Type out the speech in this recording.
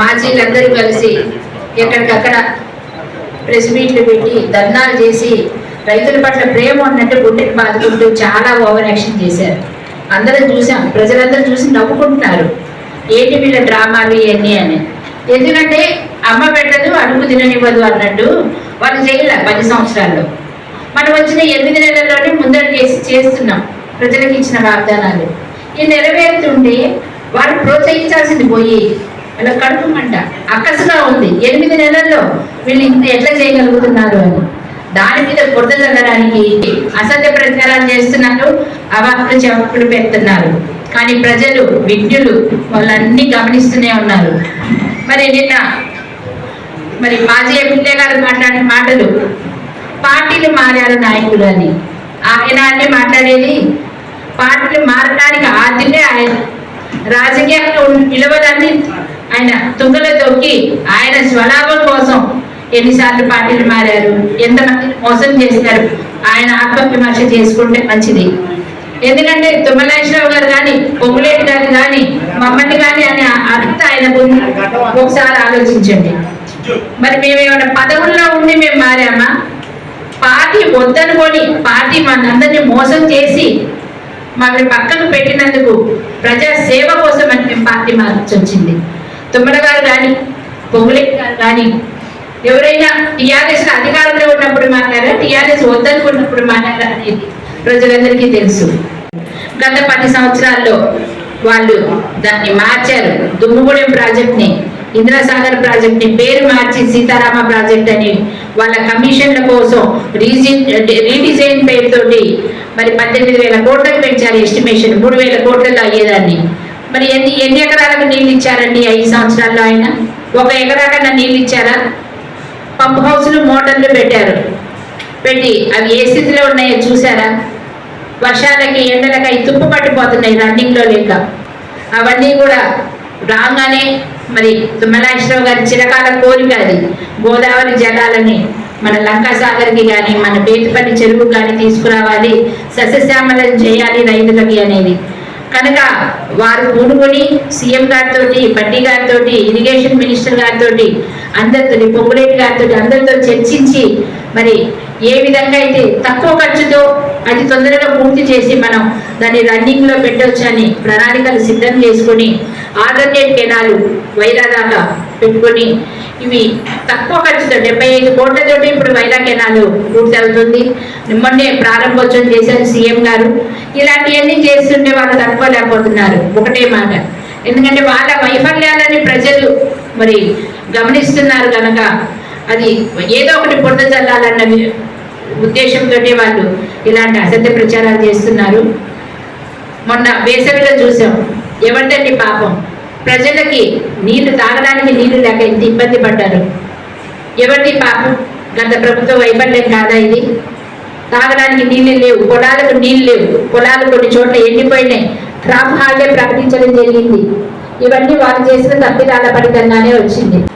మాజీలందరూ కలిసి ఎక్కడికక్కడ ప్రెస్ మీట్లు పెట్టి ధర్నాలు చేసి రైతుల పట్ల ప్రేమ ఉన్నట్టు గుండెకి బాదుకుంటూ చాలా ఓవర్ యాక్షన్ చేశారు. అందరం చూసాం ప్రజలందరూ చూసి నవ్వుకుంటున్నారు. ఏంటి వీళ్ళ డ్రామాలు ఇవన్నీ అని. ఎందుకంటే అమ్మ పెట్టదు అడుగు తిననివ్వదు అన్నట్టు వాళ్ళు చేయలే పది సంవత్సరాల్లో. మనం వచ్చిన ఎనిమిది నెలల్లోనే ముందడు చేసి చేస్తున్నాం ప్రజలకు ఇచ్చిన వాగ్దానాలు. ఈ నెరవేరుతుంటే వాళ్ళు ప్రోత్సహించాల్సింది పోయి వాళ్ళ కడుపు మంట అక్కసుగా ఉంది. ఎనిమిది నెలల్లో వీళ్ళు ఇంత ఎట్లా చేయగలుగుతున్నారు అని. దాని మీద బురద చల్లడానికి అసత్య ప్రచారాలు చేస్తున్నారు అవాకులు చెవకులు పెడుతున్నారు. కానీ ప్రజలు విజ్ఞులు వాళ్ళన్నీ గమనిస్తూనే ఉన్నారు. మరి నిన్న మరి మాజీ ఎమ్మెల్యే గారు మాట్లాడిన మాటలు పార్టీలు మారారు నాయకులు అని. ఆయన అన్ని మాట్లాడేది పార్టీలు మారడానికి ఆదిలే ఆయన. రాజకీయంలో నిలవదాన్ని ఆయన తుంగలో తొక్కి ఆయన స్వలాభం కోసం ఎన్నిసార్లు పార్టీలు మారారు ఎంతమందిని మోసం చేశారు ఆయన ఆత్మవిమర్శ చేసుకుంటే మంచిది. ఎందుకంటే తుమ్మలేశ్వరరావు గారు కానీ పొంగులేటి గారు కానీ మమ్మల్ని కానీ అని అంతా ఆయన గురించి ఒకసారి ఆలోచించండి. మరి మేమేమైనా పదవుల్లో ఉండి మేము మారామా? పార్టీ వద్దనుకొని పార్టీ మనందరినీ మోసం చేసి మమ్మల్ని పక్కకు పెట్టినందుకు ప్రజా సేవ కోసం అని మేము పార్టీ మార్చొచ్చింది తుమ్మడగారు తుమ్మల గారు కానీ పొంగులేటి గారు కానీ ఎవరైనా టీఆర్ఎస్ అధికారంలో ఉన్నప్పుడు మాట్లాడారా? టీఆర్ఎస్ వద్దనుకున్నప్పుడు మాట్లాడారా అనేది ప్రజలందరికీ తెలుసు. గత పది సంవత్సరాల్లో వాళ్ళు దాన్ని మార్చారు. దుమ్ముగూడెం ప్రాజెక్ట్ని ఇంద్రసాగర్ ప్రాజెక్ట్ని పేరు మార్చి సీతారామ ప్రాజెక్ట్ అని వాళ్ళ కమిషన్ల కోసం రీజిన్ రీడిజైన్ పేరుతోటి మరి పద్దెనిమిది వేల కోట్లకు పెంచారు. ఎస్టిమేషన్ మూడు వేల కోట్లలో అయ్యేదాన్ని. మరి ఎన్ని ఎన్ని ఎకరాలకు నీళ్ళు ఇచ్చారండి ఐదు సంవత్సరాల్లో ఆయన? ఒక ఎకరాకన్నా నీళ్ళు ఇచ్చారా? పంప్ హౌస్లు మోటార్లు పెట్టారు. పెట్టి అవి ఏ స్థితిలో ఉన్నాయో చూసారా వర్షాలకి ఎండలకి అవి తుప్పు పట్టిపోతున్నాయి రన్నింగ్లో లేక. అవన్నీ కూడా రాగానే మరి తుమ్మలాశ్వరరావు గారి చిరకాల కోరిక అది. గోదావరి జలాలని మన లంకాసాగర్కి కానీ మన బేతిపల్లి చెరువు కానీ తీసుకురావాలి. సస్యశ్యామలం చేయాలి రైతులకి అనేది. కనుక వారు పూనుకొని సీఎం గారితో బట్టి గారితో ఇరిగేషన్ మినిస్టర్ గారితో అందరితో పొంగులేటి గారితో అందరితో చర్చించి మరి ఏ విధంగా అయితే తక్కువ ఖర్చుతో అతి తొందరగా పూర్తి చేసి మనం దాన్ని రన్నింగ్లో అని ప్రణాళికలు సిద్ధం చేసుకొని ఆల్టర్నేట్ కెనాలు వైరా దాకా పెట్టుకొని ఇవి తక్కువ ఖర్చుతో డెబ్బై ఐదు కోట్లతోటి ఇప్పుడు వైరా కెనాలు పూర్తి అవుతుంది మొన్నే ప్రారంభోత్సవం చేశారు సీఎం గారు. ఇలాంటివన్నీ చేస్తుంటే వాళ్ళు తట్టుకోలేకపోతున్నారు ఒకటే మాట. ఎందుకంటే వాళ్ళ వైఫల్యాలని ప్రజలు మరి గమనిస్తున్నారు కనుక అది ఏదో ఒకటి బురద చల్లాలన్న ఉద్దేశంతో వాళ్ళు ఇలాంటి అసత్య ప్రచారాలు చేస్తున్నారు. మొన్న వేసవిలో చూసాం. ఎవరిదండి పాపం? ప్రజలకి నీళ్ళు తాగడానికి నీళ్ళు లేక ఇంత ఇబ్బంది పడ్డారు. ఎవరిది పాపం? గత ప్రభుత్వ వైఫల్యం కాదా ఇది? తాగడానికి నీళ్ళు లేవు పొలాలకు నీళ్ళు లేవు. పొలాలు కొన్ని చోట్ల ఎండిపోయినాయి. క్రాప్ హాలిడే ప్రకటించడం జరిగింది. ఇవన్నీ వాళ్ళు చేసిన తప్పిదాల ఫలితంగానే వచ్చింది.